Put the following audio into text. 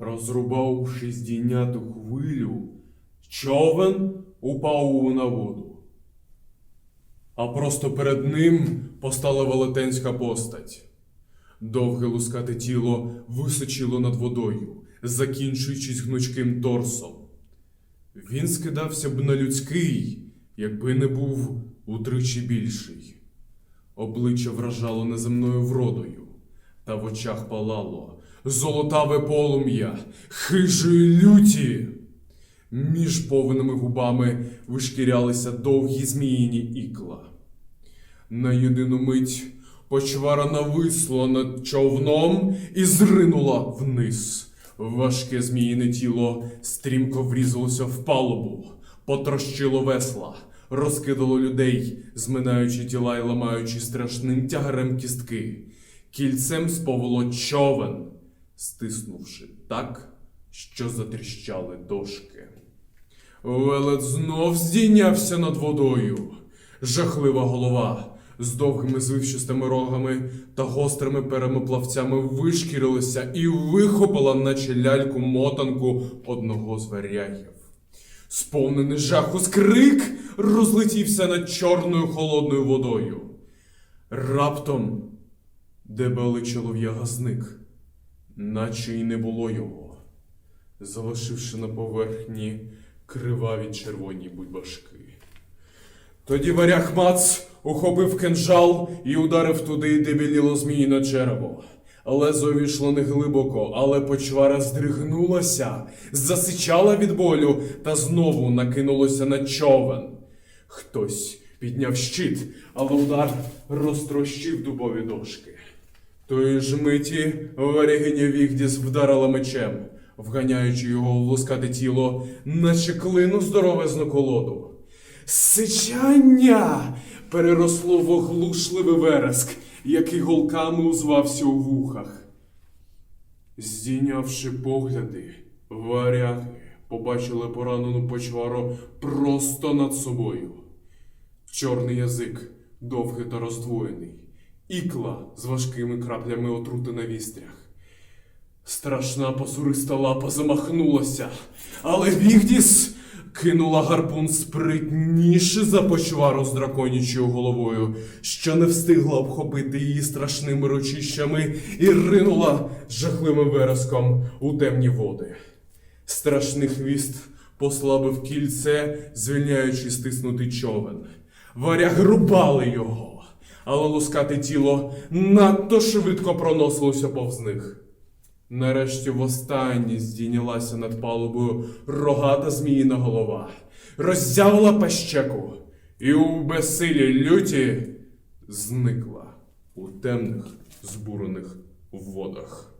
Розрубавши здійняту хвилю, човен упав на воду. А просто перед ним постала велетенська постать. Довге лускате тіло височило над водою, закінчуючись гнучким торсом. Він скидався б на людський, якби не був утричі більший. Обличчя вражало неземною вродою, та в очах палало золотаве полум'я, хижої люті. Між повними губами вишкірялися довгі зміїні ікла. На єдину мить почвара нависла над човном і зринула вниз. Важке зміїне тіло стрімко врізалося в палубу, потрощило весла, розкидало людей, зминаючи тіла і ламаючи страшним тягарем кістки. Кільцем сповело човен, стиснувши так, що затріщали дошки. Велет знов здійнявся над водою. Жахлива голова з довгими звивчастими рогами та гострими перемоплавцями вишкірилася і вихопила, наче ляльку мотанку одного з варягів. Сповнений жаху скрик розлетівся над чорною холодною водою. Раптом дебелий чолов'яга зник, наче й не було його залишивши на поверхні криваві червоні бульбашки. Тоді варяг Мац ухопив кинжал і ударив туди, де біліло зміїне черево. Лезо війшло не глибоко, але почвара здригнулася, засичала від болю та знову накинулося на човен. Хтось підняв щит, але удар розтрощив дубові дошки. Тої ж миті варягиня Вігдіс вдарила мечем, вганяючи його в лускате тіло, наче клину здоровезну колоду. Сичання переросло в оглушливий вереск, який голками узвався у вухах. Здійнявши погляди, варяги побачили поранену почвару просто над собою. Чорний язик, довгий та роздвоєний, ікла з важкими краплями отрути на вістрях. Страшна посуриста лапа замахнулася, але Вігдіс кинула гарпун спритніше за почвару з драконячою головою, що не встигла обхопити її страшними ручищами і ринула жахливим вереском у темні води. Страшний хвіст послабив кільце, звільняючи стиснутий човен. Варяги рубали його, але лускате тіло надто швидко проносилося повз них. Нарешті востаннє здійнялася над палубою рогата зміїна голова, роззявила пащеку і у безсилі люті зникла у темних збурених водах.